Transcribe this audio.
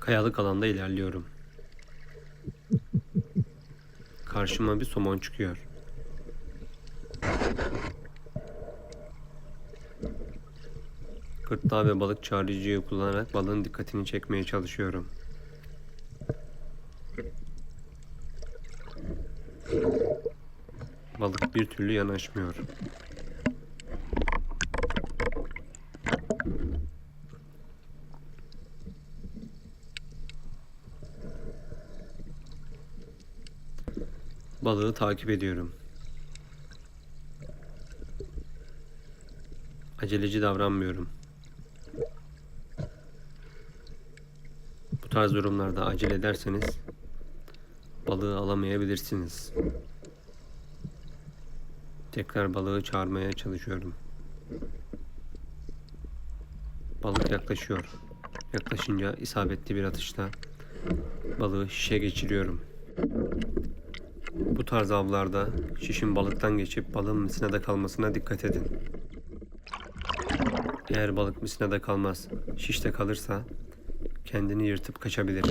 Kayalık alanda ilerliyorum. Karşıma bir somon çıkıyor. Gırtlağı ve balık çağrıcıyı kullanarak balığın dikkatini çekmeye çalışıyorum. Balık bir türlü yanaşmıyor. Balığı takip ediyorum. Aceleci davranmıyorum. Bu tarz durumlarda acele ederseniz balığı alamayabilirsiniz. Tekrar balığı çağırmaya çalışıyorum. Balık yaklaşıyor. Yaklaşınca isabetli bir atışla balığı şişe geçiriyorum. Tarz avlarda şişin balıktan geçip balığın misinede kalmasına dikkat edin. Eğer balık misinede kalmaz, şişte kalırsa kendini yırtıp kaçabilir.